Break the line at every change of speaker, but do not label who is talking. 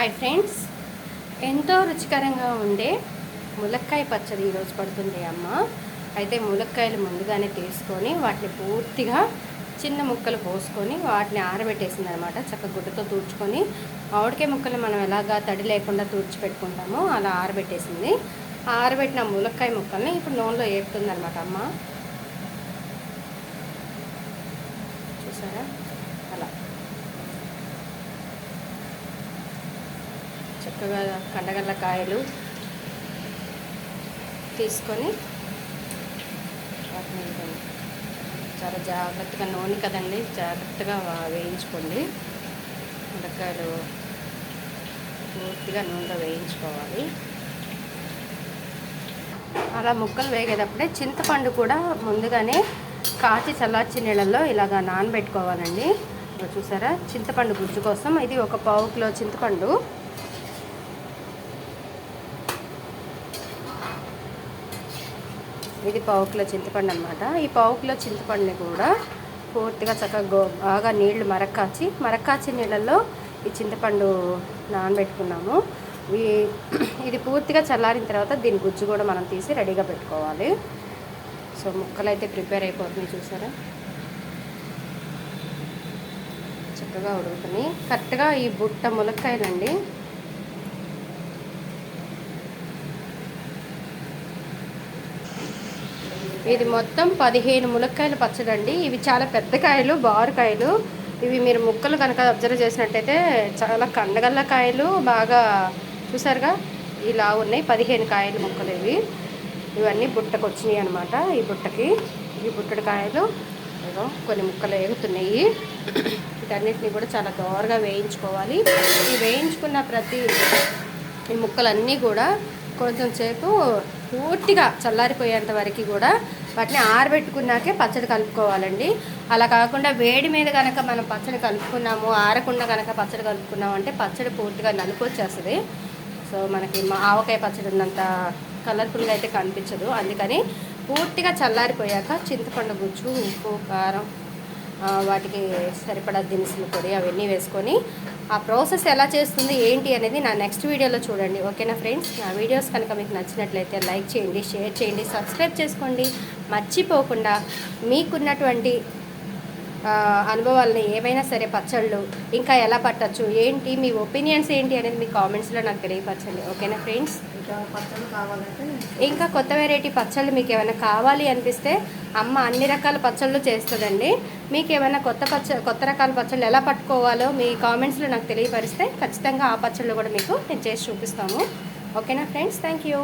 Hi friends ఎంతో రుచికరంగా ఉండే ములక్కాయ పచ్చడి ఈరోజు పడుతుంది అమ్మ. అయితే ములక్కాయలు ముందుగానే తీసుకొని వాటిని పూర్తిగా చిన్న ముక్కలు పోసుకొని వాటిని ఆరబెట్టేసింది అనమాట చక్క గుడ్డతో తూడ్చుకొని ఆవిడకే ముక్కలు మనం ఎలాగా తడి లేకుండా తూడ్చి పెట్టుకుంటామో అలా ఆరబెట్టేసింది. ఆరబెట్టిన ములక్కాయ ముక్కల్ని ఇప్పుడు నూనెలో వేపుతుంది అనమాట అమ్మ. చూసారా అలా చక్కగా కండగల్ల కాయలు తీసుకొని వాటిని చాలా జాగ్రత్తగా నూనె కదండి జాగ్రత్తగా వేయించుకోండి. మునక్కాయలు పూర్తిగా నూనెలో వేయించుకోవాలి. అలా ముక్కలు వేగేటప్పుడే చింతపండు కూడా ముందుగానే కాచి చల్లార్చి నీళ్ళల్లో ఇలాగా నానబెట్టుకోవాలండి. చూసారా? చింతపండు గుజ్జు కోసం. ఇది ఒక పావు కిలో చింతపండు. ఇది పావు కిలో చింతపండు అనమాట ఈ పావు కిలో చింతపండుని కూడా పూర్తిగా చక్కగా గో బాగా నీళ్ళు మరక్కాచి మరక్కాచి నీళ్ళల్లో ఈ చింతపండు నానబెట్టుకున్నాము. ఈ ఇది పూర్తిగా చల్లారిన తర్వాత దీని గుజ్జు కూడా మనం తీసి రెడీగా పెట్టుకోవాలి. సో ముక్కలు అయితే ప్రిపేర్ అయిపోతున్నాయి చూసారా? చక్కగా ఉడుకుని కరెక్ట్గా ఈ బుట్ట ములక్కాయలండి. ఇది మొత్తం పదిహేను ములక్కాయల పచ్చడి అండి ఇవి చాలా పెద్ద కాయలు బారుకాయలు ఇవి మీరు ముక్కలు కనుక అబ్జర్వ్ చేసినట్టయితే చాలా కండగల్ల కాయలు బాగా చూసారుగా? ఇలా ఉన్నాయి పదిహేను కాయలు ముక్కలు ఇవి. ఇవన్నీ బుట్టకు వచ్చినాయి అనమాట ఈ బుట్టకి. ఈ బుట్టడి కాయలు ఏదో కొన్ని ముక్కలు వేగుతున్నాయి వీటన్నిటిని కూడా చాలా దోరగా వేయించుకోవాలి. ఈ వేయించుకున్న ప్రతి ఈ ముక్కలన్నీ కూడా కొంచెం సేపు పూర్తిగా చల్లారిపోయేంత వరకు కూడా వాటిని ఆరబెట్టుకున్నాకే పచ్చడి కలుపుకోవాలండి. అలా కాకుండా వేడి మీద కనుక మనం పచ్చడి కలుపుకున్నాము ఆరకుండా కనుక పచ్చడి కలుపుకున్నాము అంటే పచ్చడి పూర్తిగా నలుపు వచ్చేస్తుంది సో మనకి మా ఆవకాయ పచ్చడి ఉన్నంత కలర్ఫుల్గా అయితే కనిపించదు. అందుకని పూర్తిగా చల్లారిపోయాక చింతపండు గుజ్జు ఉప్పు కారం వాటికి సరిపడా దినుసులు పొడి అవన్నీ వేసుకొని ఆ ప్రాసెస్ ఎలా చేస్తుంది ఏంటి అనేది నా నెక్స్ట్ వీడియోలో చూడండి. ఓకేనా ఫ్రెండ్స్? నా వీడియోస్ కనుక మీకు నచ్చినట్లయితే లైక్ చేయండి షేర్ చేయండి సబ్స్క్రైబ్ చేసుకోండి. మర్చిపోకుండా మీకున్నటువంటి అనుభవాలని ఏవైనా సరే పచ్చళ్ళు ఇంకా ఎలా పట్టచ్చు? ఏంటి? మీ ఒపీనియన్స్ ఏంటి అనేది మీ కామెంట్స్లో నాకు తెలియపరచండి. ఓకేనా ఫ్రెండ్స్? ఇంకా కొత్త వెరైటీ పచ్చళ్ళు మీకు ఏమైనా కావాలి అనిపిస్తే అమ్మ అన్ని రకాల పచ్చళ్ళు చేస్తుందండి. మీకు ఏమైనా కొత్త పచ్చ కొత్త రకాల పచ్చళ్ళు ఎలా పట్టుకోవాలో మీ కామెంట్స్లో నాకు తెలియపరిస్తే ఖచ్చితంగా ఆ పచ్చళ్ళు కూడా మీకు నేను చేసి చూపిస్తాము. ఓకేనా ఫ్రెండ్స్? Thank you.